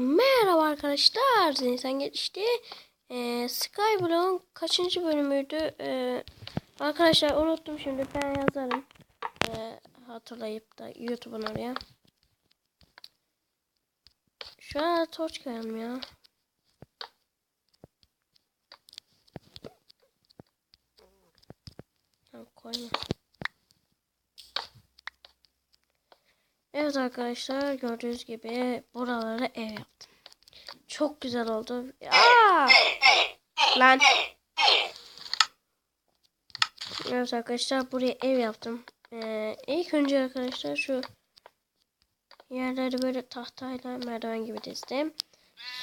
Merhaba arkadaşlar. Zinsen geçti. Ee, Skyblock'un kaçıncı bölümüydü? Ee, arkadaşlar unuttum şimdi. Ben yazarım. Ee, hatırlayıp da YouTube'un oraya. Şu an torç koyalım ya. Tamam. Evet arkadaşlar gördüğünüz gibi buralara ev yaptım. Çok güzel oldu. Aa! Lan. Evet arkadaşlar buraya ev yaptım. Ee, ilk önce arkadaşlar şu yerleri böyle tahtayla merdiven gibi dizdim.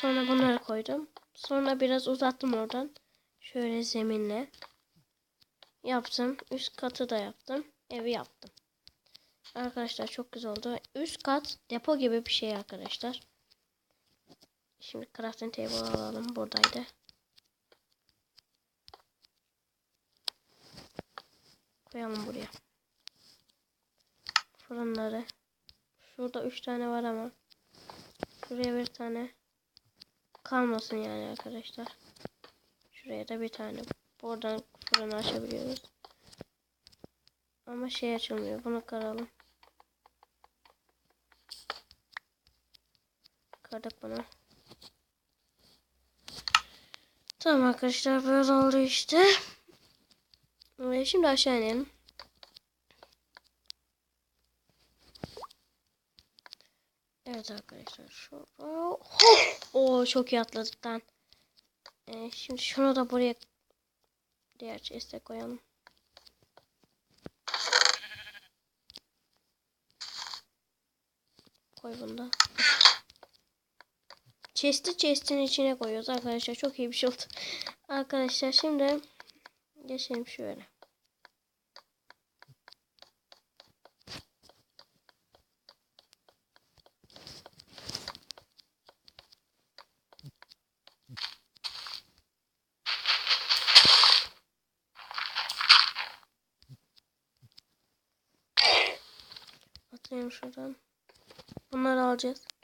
Sonra bunları koydum. Sonra biraz uzattım oradan. Şöyle zeminle yaptım. Üst katı da yaptım. Evi yaptım. Arkadaşlar çok güzel oldu. Üst kat depo gibi bir şey arkadaşlar. Şimdi crafting table alalım. Buradaydı. Koyalım buraya. Fırınları. Şurada 3 tane var ama. Şuraya bir tane. Kalmasın yani arkadaşlar. Şuraya da bir tane. Buradan fırını açabiliyoruz. Ama şey açılmıyor. Bunu kıralım. Kırdık bunu. Tamam arkadaşlar böyle oldu işte. Ve şimdi aşağı inelim. Evet arkadaşlar şu Oo çok iyi atladık lan. Ee, şimdi şunu da buraya diğer chest'e koyalım. Koy bunu da. Chest'i chest'in içine koyuyoruz arkadaşlar. Çok iyi bir şey oldu. Arkadaşlar şimdi geçelim şöyle. Atlayalım şuradan. Bunları alacağız.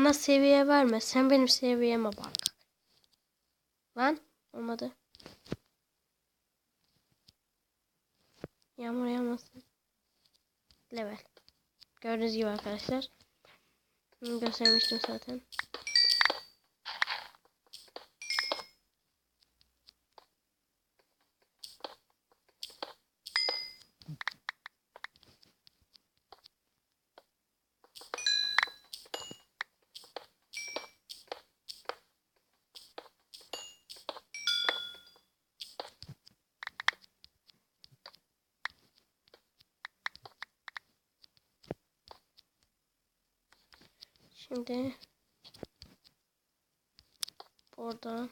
Bana seviye verme. Sen benim seviyeme bak. Lan olmadı. Yağmur yağmasın. Level. Gördüğünüz gibi arkadaşlar. Göstermiştim zaten. Şimdi buradan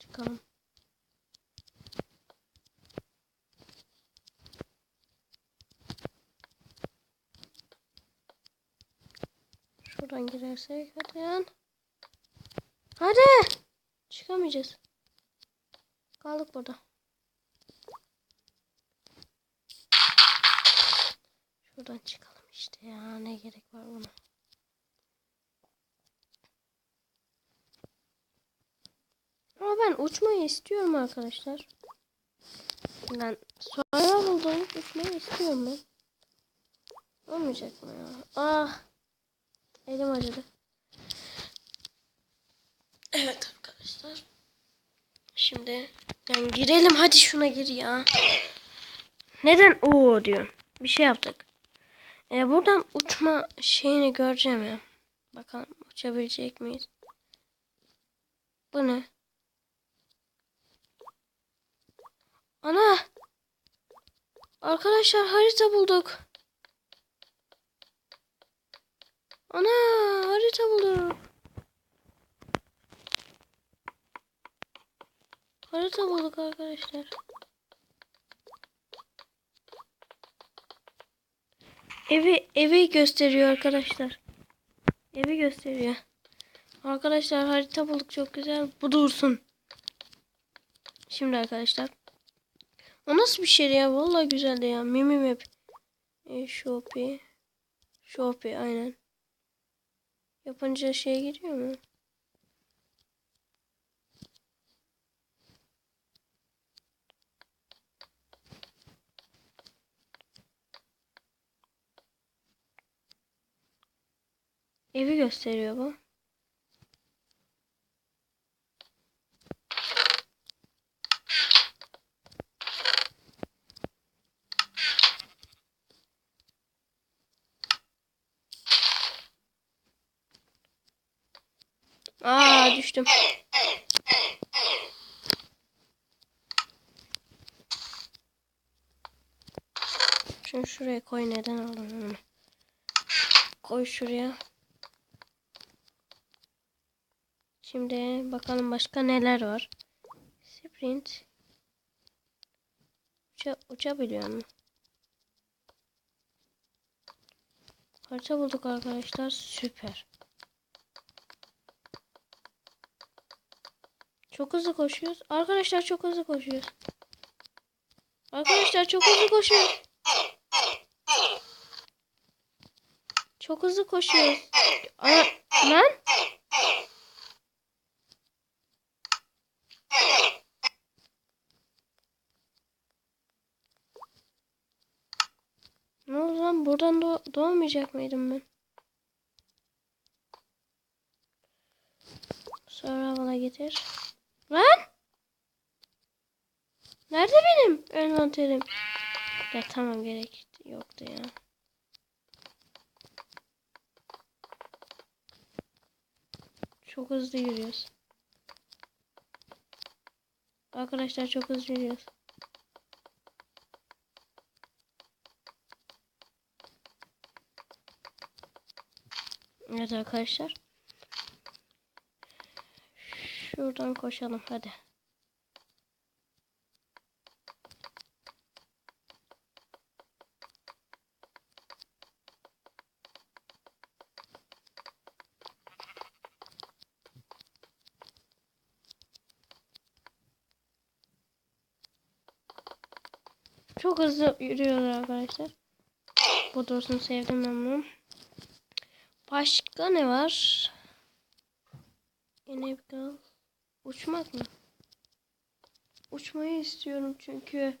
çıkalım. Şuradan girersek hadi. Hadi. Çıkamayacağız. Kaldık burada. Şuradan çıkalım işte ya ne gerek var buna. Ama ben uçmayı istiyorum arkadaşlar. Ben sonra buldum uçmayı istiyorum ben. Olmayacak mı ya? Ah. Elim acıdı. Evet arkadaşlar. Şimdi yani girelim hadi şuna gir ya. Neden o diyor. Bir şey yaptık. Ee, buradan uçma şeyini göreceğim ya. Bakalım uçabilecek miyiz? Bu ne? Ana! Arkadaşlar harita bulduk. Ana harita bulduk. Harita bulduk arkadaşlar. Evi evi gösteriyor arkadaşlar. Evi gösteriyor. Arkadaşlar harita bulduk çok güzel. Bu dursun. Şimdi arkadaşlar. O nasıl bir şey ya? Vallahi güzeldi ya. Mimi map. E, Shopee. Shopee aynen. Yapınca şeye gidiyor mu? Evi gösteriyor bu. Aa düştüm. Şunu şuraya koy neden aldın onu? Koy şuraya. Şimdi bakalım başka neler var. Sprint. Uça, uçabiliyor mu? Harita bulduk arkadaşlar. Süper. Çok hızlı koşuyoruz. Arkadaşlar çok hızlı koşuyoruz. Arkadaşlar çok hızlı koşuyoruz. Çok hızlı koşuyoruz. Ana, lan? Ne oldu lan? Buradan doğ doğmayacak mıydım ben? Sonra bana getir. Lan! Nerede benim envanterim? Ya tamam gerek yoktu ya. Çok hızlı yürüyoruz. Arkadaşlar çok hızlı yürüyoruz. Evet arkadaşlar. Şuradan koşalım hadi. Çok hızlı yürüyorlar arkadaşlar. Bu dostunu sevdim ben bunu. Başka ne var? Yine bir. Uçmak mı? Uçmayı istiyorum çünkü.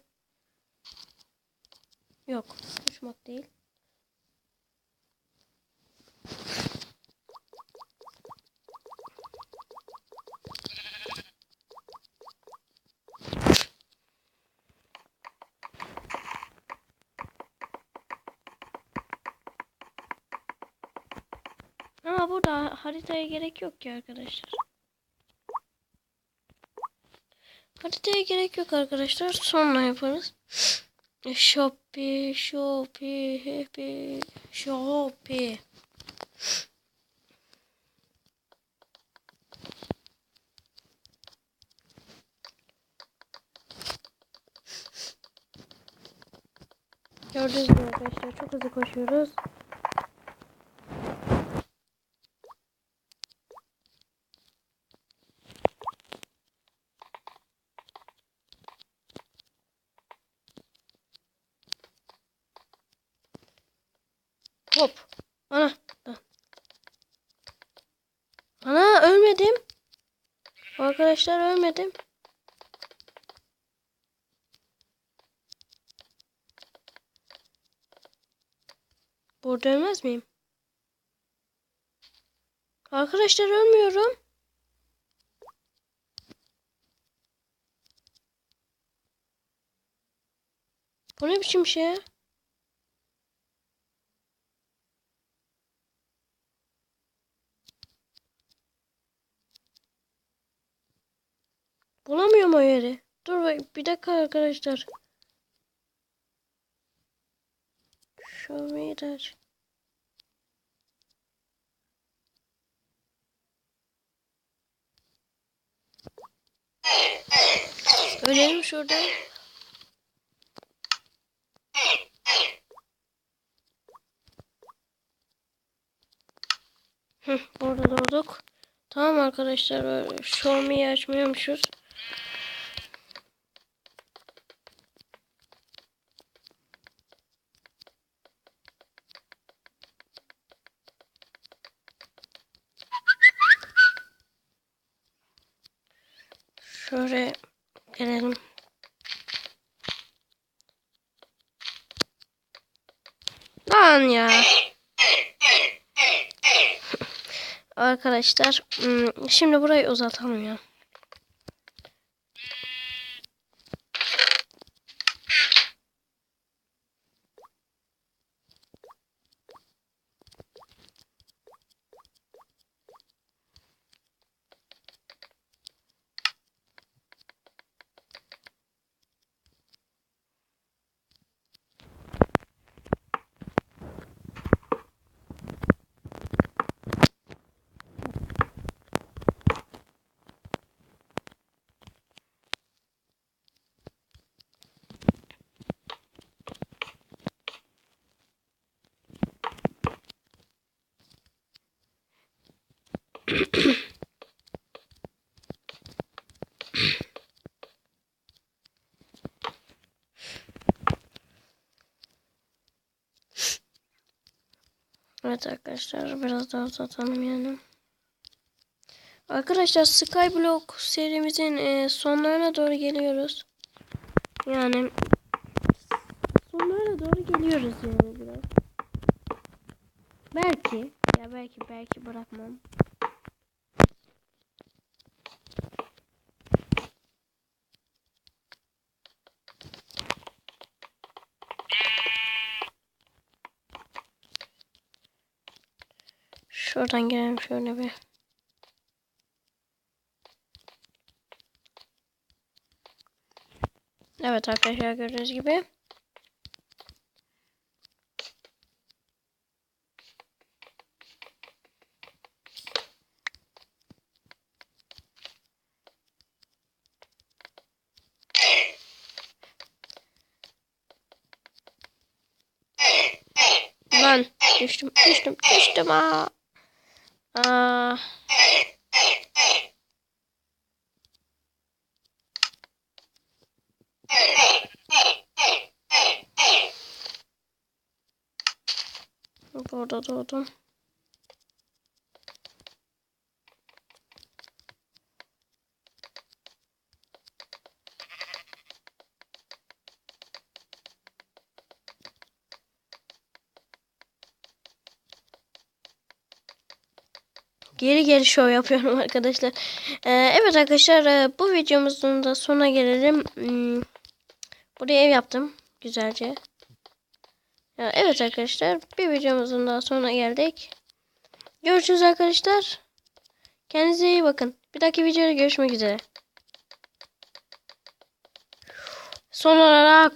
Yok, uçmak değil. Ama burada haritaya gerek yok ki arkadaşlar. Haritaya gerek yok arkadaşlar. Sonra yaparız. Shopee, Shopee, Happy, Shopee. Gördüğünüz gibi arkadaşlar çok hızlı koşuyoruz. Hop. Ana. Lan. Ana ölmedim. Arkadaşlar ölmedim. Burada ölmez miyim? Arkadaşlar ölmüyorum. Bu ne biçim şey? Bulamıyorum o yeri. Dur bir dakika arkadaşlar. Show me that. Ölelim şurada. Hı, burada doğduk. Tamam arkadaşlar. Me'yi açmıyormuşuz. Şöyle gelelim. Lan ya. Arkadaşlar hmm, şimdi burayı uzatalım ya. Evet arkadaşlar biraz daha uzatalım yani. Arkadaşlar Skyblock serimizin e, sonlarına doğru geliyoruz. Yani sonlarına doğru geliyoruz yani biraz. Belki ya belki belki bırakmam. Şuradan girelim şöyle bir. Evet arkadaşlar gördüğünüz gibi. Lan düştüm düştüm düştüm aa. Burada doğdum. Geri geri şov yapıyorum arkadaşlar. Ee, evet arkadaşlar e, bu videomuzun da sonuna gelelim. Hmm, buraya ev yaptım. Güzelce. Evet arkadaşlar bir videomuzun daha sonuna geldik. Görüşürüz arkadaşlar. Kendinize iyi bakın. Bir dahaki videoda görüşmek üzere. Son olarak